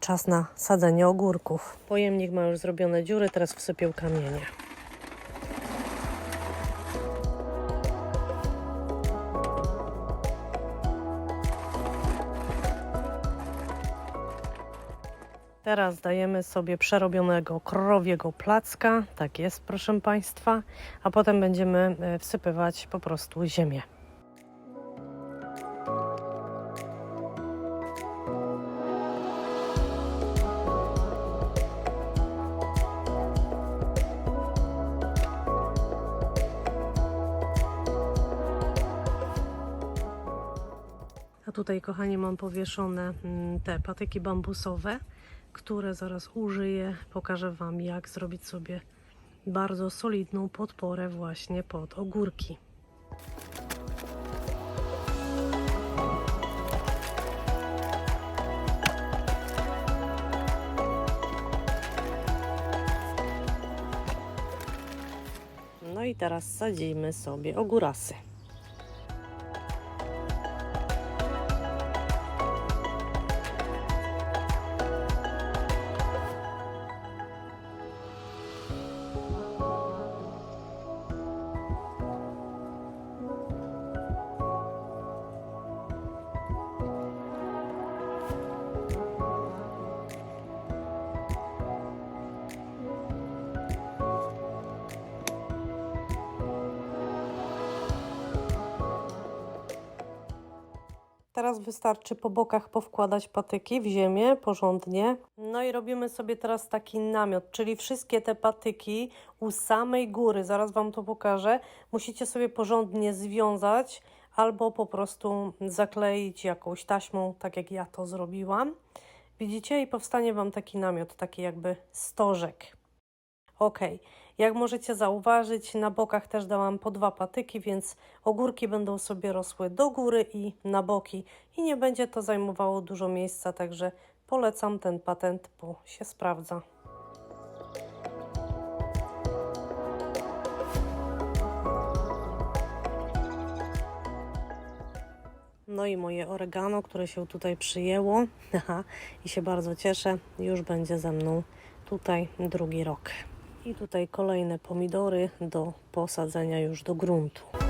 czas na sadzenie ogórków. Pojemnik ma już zrobione dziury, teraz wsypię kamienie. Teraz dajemy sobie przerobionego krowiego placka. Tak jest, proszę Państwa. A potem będziemy e, wsypywać po prostu ziemię. A tutaj, kochani, mam powieszone mm, te patyki bambusowe, które zaraz użyję. Pokażę Wam, jak zrobić sobie bardzo solidną podporę właśnie pod ogórki. No i teraz sadzimy sobie ogórasy. Teraz wystarczy po bokach powkładać patyki w ziemię porządnie. No i robimy sobie teraz taki namiot, czyli wszystkie te patyki u samej góry, zaraz Wam to pokażę, musicie sobie porządnie związać albo po prostu zakleić jakąś taśmą, tak jak ja to zrobiłam. Widzicie? I powstanie Wam taki namiot, taki jakby stożek. Ok, jak możecie zauważyć, na bokach też dałam po dwa patyki, więc ogórki będą sobie rosły do góry i na boki i nie będzie to zajmowało dużo miejsca, także polecam ten patent, bo się sprawdza. No i moje oregano, które się tutaj przyjęło i się bardzo cieszę, już będzie ze mną tutaj drugi rok. I tutaj kolejne pomidory do posadzenia już do gruntu.